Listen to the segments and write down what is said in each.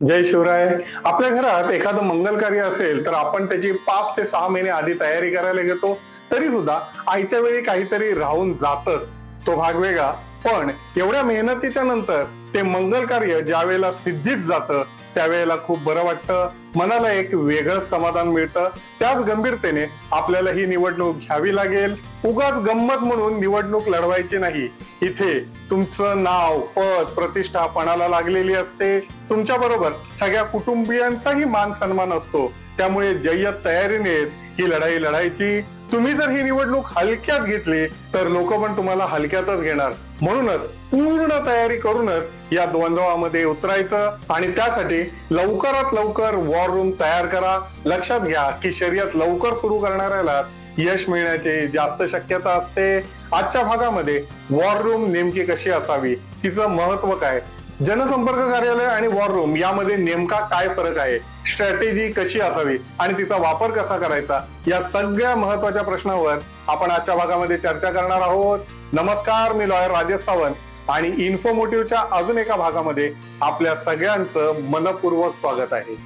जय शिवराय. आपल्या घरात एखादं मंगल कार्य असेल तर आपण त्याची पाच ते सहा महिने आधी तयारी करायला घेतो. तरी सुद्धा आयत्या वेळी काहीतरी राहून जातच. तो भाग वेगळा. पण एवढ्या मेहनतीच्या नंतर ते मंगल कार्य ज्या वेळेला सिद्धीत जातं त्यावेळेला खूप बरं वाटतं. मनाला एक वेगळंच समाधान मिळतं. त्याच गंभीरतेने आपल्याला ही निवडणूक घ्यावी लागेल. उगाच गंमत म्हणून निवडणूक लढवायची नाही. इथे तुमचं नाव पद प्रतिष्ठा पणाला लागलेली असते. तुमच्या बरोबर सगळ्या कुटुंबियांचाही मान सन्मान असतो. त्यामुळे जय्यत तयारीने ही लढाई लढायची. तुम्ही जर ही निवडणूक हलक्यात घेतली तर लोक पण तुम्हाला हलक्यातच घेणार. म्हणूनच पूर्ण तयारी करूनच या द्वंद्वामध्ये उतरायचं आणि त्यासाठी लवकरात लवकर वॉर रूम तयार करा. लक्षात घ्या की शर्यत लवकर सुरू करणाऱ्याला यश मिळण्याची जास्त शक्यता असते. आजच्या भागामध्ये वॉर रूम नेमकी कशी असावी तिचं महत्त्व काय? जनसंपर्क कार्यालय आणि वॉर रूम यामध्ये नेमका काय फरक आहे? स्ट्रॅटेजी कशी असावी आणि तिचा वापर कसा करायचा या सगळ्या महत्त्वाच्या प्रश्नावर आपण आजच्या भागामध्ये चर्चा करणार आहोत. नमस्कार मी लॉयर राजेश सावंत आणि इन्फोमोटिव्हच्या अजून एका भागामध्ये आपल्या सगळ्यांचं मनपूर्वक स्वागत आहे.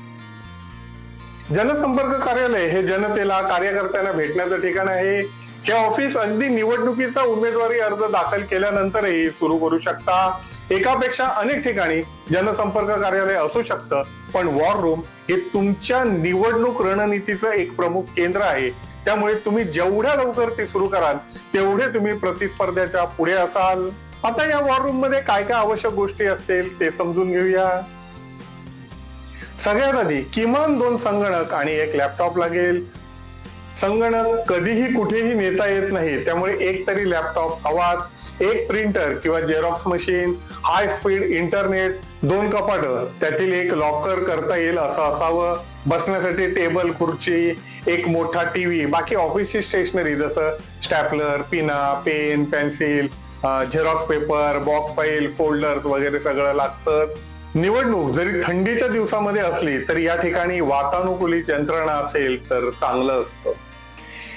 जनसंपर्क कार्यालय हे जनतेला कार्यकर्त्यांना भेटण्याचं ठिकाण आहे. हे ऑफिस अगदी निवडणुकीचा उमेदवारी अर्ज दाखल केल्यानंतरही सुरू करू शकता. एकापेक्षा अनेक ठिकाणी जनसंपर्क कार्यालय असू शकतं पण वॉर रूम हे तुमच्या निवडणूक रणनीतीचं एक प्रमुख केंद्र आहे. त्यामुळे तुम्ही जेवढ्या लवकर ते सुरू कराल तेवढे तुम्ही प्रतिस्पर्ध्याच्या पुढे असाल. आता या वॉर रूममध्ये काय काय आवश्यक गोष्टी असतील ते समजून घेऊया. सगळ्यात आधी किमान दोन संगणक आणि एक लॅपटॉप लागेल. संगणक कधीही कुठेही नेता येत नाही. त्यामुळे एक तरी लॅपटॉप हवाच एक प्रिंटर किंवा Xerox machine high speed internet दोन कपाट त्यातील एक लॉकर करता येईल असं असावं. बसण्यासाठी टेबल खुर्ची एक मोठा टीव्ही बाकी ऑफिसची स्टेशनरी जसं स्टॅपलर पिना pen pencil Xerox paper box file folders वगैरे सगळं लागतं. निवडणूक जरी थंडीच्या दिवसामध्ये असली तरी या ठिकाणी वातानुकूलित यंत्रणा असेल तर चांगलं असतं.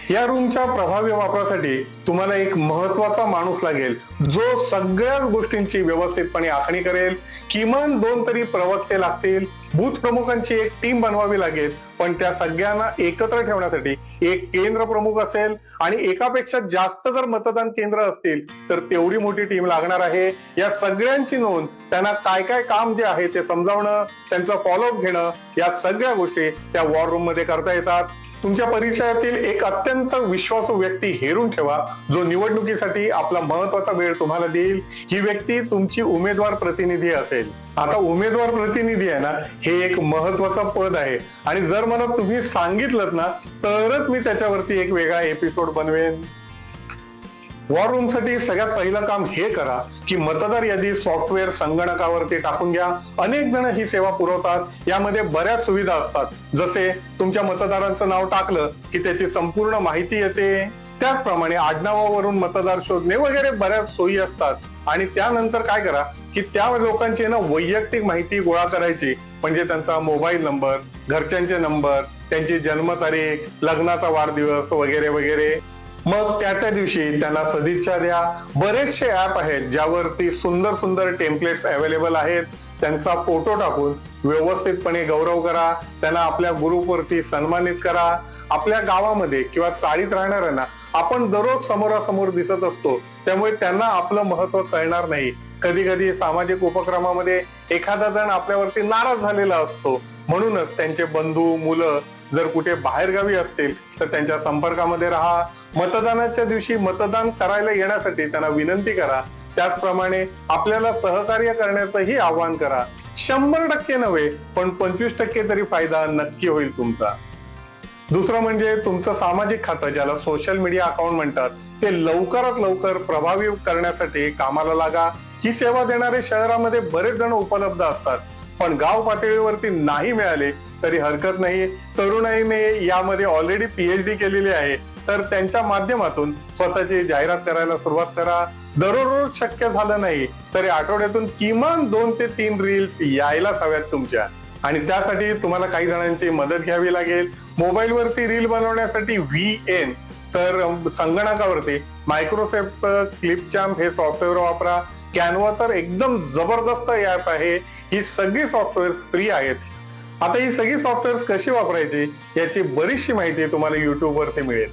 या रूमच्या प्रभावी वापरासाठी तुम्हाला एक महत्त्वाचा माणूस लागेल जो सगळ्याच गोष्टींची व्यवस्थितपणे आखणी करेल किमान दोन तरी प्रवक्ते लागतील बूथ प्रमुखांची एक टीम बनवावी लागेल पण त्या सगळ्यांना एकत्र ठेवण्यासाठी एक केंद्र प्रमुख असेल आणि एकापेक्षा जास्त जर मतदान केंद्र असतील तर तेवढी मोठी टीम लागणार आहे. या सगळ्यांची नोंद त्यांना काय काय काम जे आहे ते समजावणं त्यांचं फॉलोअप घेणं या सगळ्या गोष्टी त्या वॉर रूममध्ये करता येतात. तुमच्या परिचयातील एक अत्यंत विश्वासू व्यक्ती हेरून ठेवा. जो निवडणुकीसाठी आपला महत्त्वाचा वेळ तुम्हाला देईल. ही व्यक्ती तुमची उमेदवार प्रतिनिधी असेल. आता उमेदवार प्रतिनिधी आहे ना हे एक महत्वाचं पद आहे. आणि जर मला तुम्ही सांगितलं ना तरच मी त्याच्यावरती एक वेगळा एपिसोड बनवेन. वॉर रूमसाठी सगळ्यात पहिलं काम हे करा की मतदार यादी सॉफ्टवेअर संगणकावरती टाकून घ्या. अनेक जण ही सेवा पुरवतात. यामध्ये बऱ्याच सुविधा असतात. जसे तुमच्या मतदारांचं नाव टाकलं की त्याची संपूर्ण माहिती येते. त्याचप्रमाणे आडनावावरून मतदार शोधणे वगैरे बऱ्याच सोयी असतात. आणि त्यानंतर काय करा की त्या लोकांची ना वैयक्तिक माहिती गोळा करायची. म्हणजे त्यांचा मोबाईल नंबर घरच्यांचे नंबर त्यांची जन्मतारीख लग्नाचा वाढदिवस वगैरे वगैरे. मग त्या त्या दिवशी त्यांना सदिच्छा द्या. बरेचसे ऍप आहेत ज्यावरती सुंदर सुंदर टेम्पलेट्स अवेलेबल आहेत. त्यांचा फोटो टाकून व्यवस्थितपणे गौरव करा. त्यांना आपल्या ग्रुपवरती सन्मानित करा. आपल्या गावामध्ये किंवा चाळीत राहणाऱ्यांना आपण दररोज समोरासमोर दिसत असतो. त्यामुळे त्यांना आपलं महत्त्व कळणार नाही. कधी कधी सामाजिक उपक्रमामध्ये एखादा जण आपल्यावरती नाराज झालेला असतो. म्हणूनच त्यांचे बंधू मुलं जर कुठे बाहेरगावी असतील तर त्यांच्या संपर्कामध्ये राहा. मतदानाच्या दिवशी मतदान करायला येण्यासाठी त्यांना विनंती करा. त्याचप्रमाणे आपल्याला सहकार्य करण्याचंही आवाहन करा. शंभर टक्के नव्हे पण पंचवीस टक्के तरी फायदा नक्की होईल तुमचा. दुसरं म्हणजे तुमचं सामाजिक खातं ज्याला सोशल मीडिया अकाउंट म्हणतात ते लवकरात लवकर प्रभावी करण्यासाठी कामाला लागा. ही सेवा देणारे शहरामध्ये बरेच जण उपलब्ध असतात पण गाव पातळीवरती नाही मिळाले तरी हरकत नाही तरुणाईने यामध्ये ऑलरेडी पीएचडी केलेली आहे. तर त्यांच्या माध्यमातून स्वतःची जाहिरात करायला सुरुवात करा. दररोज शक्य झालं नाही तरी आठवड्यातून किमान दोन ते तीन रील्स यायलाच हव्यात तुमच्या. आणि त्यासाठी तुम्हाला काही जणांची मदत घ्यावी लागेल. मोबाईलवरती रील बनवण्यासाठी व्ही एन तर संगणकावरती मायक्रोसॉफ्टचं क्लिप चॅम्प हे सॉफ्टवेअर वापरा. कॅनवा तर एकदम जबरदस्त ऍप आहे. ही सगळी सॉफ्टवेअर फ्री आहेत. आता ही सगळी सॉफ्टवेअर कशी वापरायची याची बरीचशी माहिती तुम्हाला युट्यूबवरती मिळेल.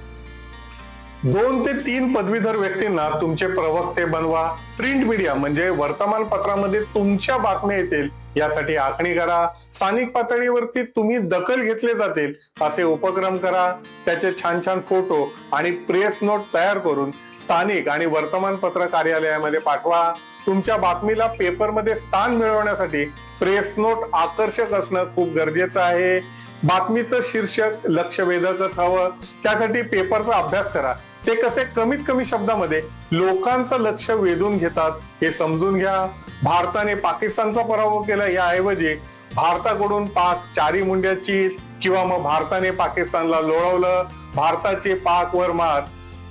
दोन ते तीन पदवीधर व्यक्तींना तुमचे प्रवक्ते बनवा प्रिंट मीडिया म्हणजे वर्तमानपत्रामध्ये तुमच्या बातम्या येतील यासाठी आखणी करा स्थानिक पातळीवरती तुम्ही दखल घेतले जातील असे उपक्रम करा त्याचे छान छान फोटो आणि प्रेस नोट तयार करून स्थानिक आणि वर्तमानपत्र कार्यालयामध्ये पाठवा. तुमच्या बातमीला पेपरमध्ये स्थान मिळवण्यासाठी प्रेस नोट आकर्षक असणं खूप गरजेचं आहे. बातमीचं शीर्षक लक्षवेधकच हवं. त्यासाठी पेपरचा अभ्यास करा. ते कसे कमीत कमी शब्दामध्ये लोकांचं लक्ष वेधून घेतात हे समजून घ्या. भारताने पाकिस्तानचा पराभव केला याऐवजी भारताकडून पाक चारी मुंड्याची किंवा मग भारताने पाकिस्तानला लोळवलं. भारताचे पाक वर मात.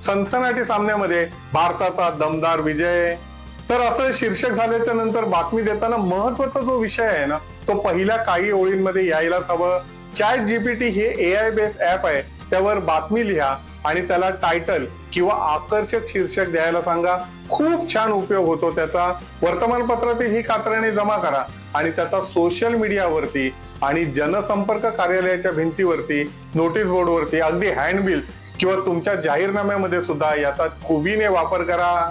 सनसनाटी सामन्यामध्ये भारताचा दमदार विजय. तर असं शीर्षक झाल्याच्यानंतर बातमी देताना महत्त्वाचा जो विषय आहे ना तो पहिल्या काही ओळींमध्ये यायलाच हवं. चॅट जीपीटी हे ए आय बेस्ड ऍप आहे. त्यावर बातमी लिहा आणि त्याला टायटल किंवा आकर्षक शीर्षक द्यायला सांगा. खूप छान उपयोग होतो त्याचा. वर्तमानपत्रातील ही कात्रणे जमा करा आणि त्याचा सोशल मीडियावरती आणि जनसंपर्क कार्यालयाच्या भिंतीवरती नोटीस बोर्डवरती अगदी हँडबिल्स किंवा तुमच्या जाहीरनाम्यामध्ये सुद्धा याचा खुबीने वापर करा.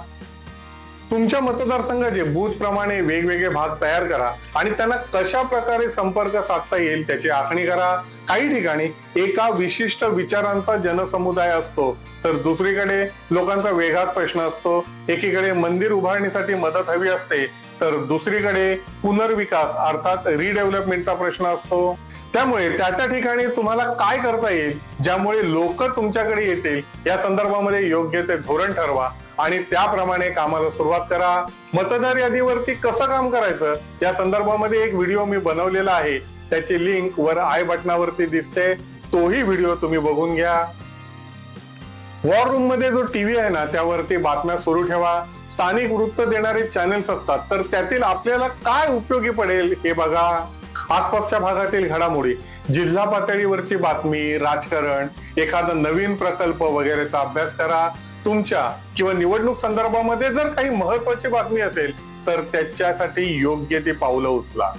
तुमच्या मतदारसंघाचे बूथ प्रमाणे वेगवेगळे भाग तयार करा आणि त्यांना कशा प्रकारे संपर्क साधता येईल त्याची आखणी करा. काही ठिकाणी एका विशिष्ट विचारांचा जनसमुदाय असतो तर दुसरीकडे लोकांचा वेगळाच प्रश्न असतो. एकीकडे मंदिर उभारणीसाठी मदत हवी असते तर दुसरीकडे पुनर्विकास अर्थात रिडेव्हलपमेंटचा प्रश्न असतो. त्यामुळे त्या त्या ठिकाणी तुम्हाला काय करता येईल ज्यामुळे लोक तुमच्याकडे येतील या संदर्भामध्ये योग्य ते धोरण ठरवा आणि त्याप्रमाणे कामाला सुरुवात करा. मतदार यादीवरती कसं काम करायचं या संदर्भामध्ये एक व्हिडिओ मी बनवलेला आहे. त्याची लिंक वर आय बटनावरती दिसते. तोही व्हिडिओ तुम्ही बघून घ्या. वॉर रूममध्ये जो टीव्ही आहे ना त्यावरती बातम्या सुरू ठेवा. स्थानिक वृत्त देणारे चॅनेल्स असतात. तर त्यातील आपल्याला काय उपयोगी पडेल हे बघा. आसपासच्या भागातील घडामोडी. जिल्हा पातळीवरची बातमी राजकारण एखादा नवीन प्रकल्प वगैरेचा अभ्यास करा. तुमच्या किंवा निवडणूक संदर्भामध्ये जर काही महत्वाची बातमी असेल तर त्याच्यासाठी योग्य ती पावलं उचला.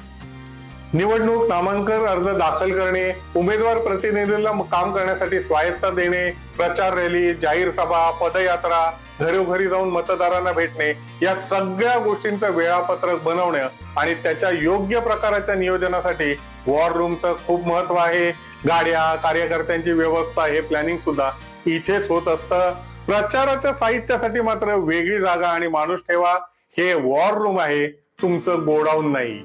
निवडणूक नामांकन अर्ज दाखल करणे उमेदवार प्रतिनिधीला काम करण्यासाठी स्वायत्ता देणे प्रचार रॅली जाहीर सभा पदयात्रा घरोघरी जाऊन मतदारांना भेटणे या सगळ्या गोष्टींचं वेळापत्रक बनवणं आणि त्याच्या योग्य प्रकाराच्या नियोजनासाठी वॉर रूमचं खूप महत्त्व आहे. गाड्या कार्यकर्त्यांची व्यवस्था हे प्लॅनिंग सुद्धा इथेच होत असतं. प्रचाराच्या साहित्यासाठी मात्र वेगळी जागा आणि माणूस ठेवा हे वॉर रूम आहे. तुमचं गोडाऊन नाही.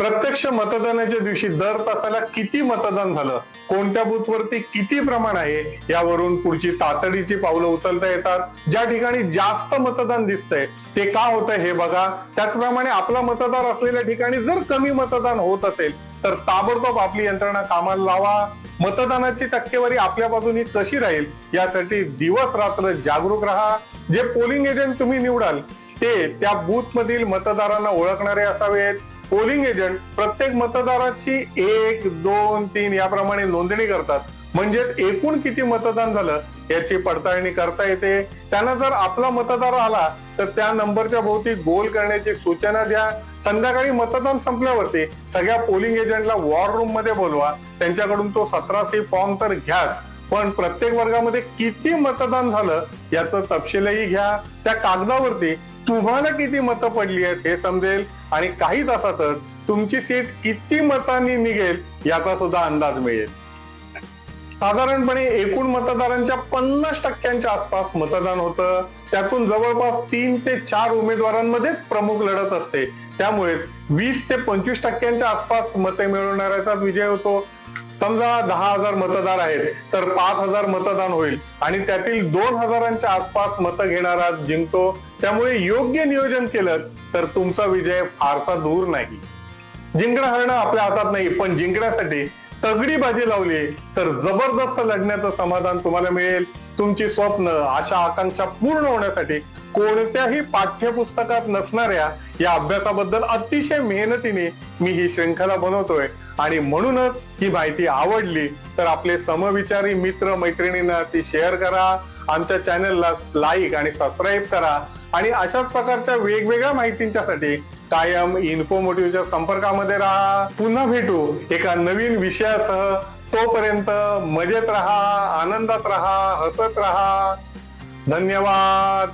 प्रत्यक्ष मतदानाच्या दिवशी दर तासाला किती मतदान झालं? कोणत्या बूथवरती किती प्रमाण आहे? यावरून पुढची तातडीची पावलं उचलता येतात. ज्या ठिकाणी जास्त मतदान दिसतंय ते का होतंय हे बघा. त्याचप्रमाणे आपला मतदार असलेल्या ठिकाणी जर कमी मतदान होत असेल तर ताबडतोब आपली यंत्रणा कामाला लावा. मतदानाची टक्केवारी आपल्या बाजूनी कशी राहील? यासाठी दिवस रात्र जागरूक राहा. जे पोलिंग एजंट तुम्ही निवडाल ते त्या बूथमधील मतदारांना ओळखणारे असावेत. पोलिंग एजंट प्रत्येक मतदाराची एक दोन तीन याप्रमाणे नोंदणी करतात. म्हणजेच एकूण किती मतदान झालं याची पडताळणी करता येते. त्यांना जर आपला मतदार आला तर त्या नंबरच्या भोवती गोल करण्याची सूचना द्या. संध्याकाळी मतदान संपल्यावरती सगळ्या पोलिंग एजंटला वॉर रूममध्ये बोलवा. त्यांच्याकडून तो सतरा सी फॉर्म तर घ्याच. पण प्रत्येक वर्गामध्ये किती मतदान झालं याचं तपशीलही घ्या. त्या कागदावरती तुम्हाला किती मतं पडली आहेत हे समजेल? आणि काही तासातच तुमची सीट किती मतांनी निघेल याचा सुद्धा अंदाज मिळेल. साधारणपणे एकूण मतदारांच्या पन्नास टक्क्यांच्या आसपास मतदान होतं. त्यातून जवळपास तीन ते चार उमेदवारांमध्येच प्रमुख लढत असते. त्यामुळेच वीस ते पंचवीस टक्क्यांच्या आसपास मते मिळवणाऱ्याचा विजय होतो. समजा दहा हजार मतदार आहेत तर पाच हजार मतदान होईल. आणि त्यातील दोन हजारांच्या आसपास मतं घेणारा जिंकतो. त्यामुळे योग्य नियोजन केलं तर तुमचा विजय फारसा दूर नाही. जिंकणं हरणं आपल्या हातात नाही पण जिंकण्यासाठी तगडी बाजी लावली तर जबरदस्त लढण्याचं समाधान तुम्हाला मिळेल. तुमची स्वप्न आशा आकांक्षा पूर्ण होण्यासाठी कोणत्याही पाठ्यपुस्तकात नसणाऱ्या या अभ्यासाबद्दल अतिशय मेहनतीने मी ही श्रृंखला बनवतोय. आणि म्हणूनच ही माहिती आवडली तर आपले समविचारी मित्र मैत्रिणींना ती शेअर करा आमच्या चॅनलला लाईक आणि सबस्क्राईब करा. आणि अशाच प्रकारच्या वेगवेगळ्या माहितींच्यासाठी कायम इन्फोमोटिव्हच्या संपर्कामध्ये राहा. पुन्हा भेटू एका नवीन विषयासह. तोपर्यंत मजेत राहा आनंदात राहा हसत राहा. धन्यवाद.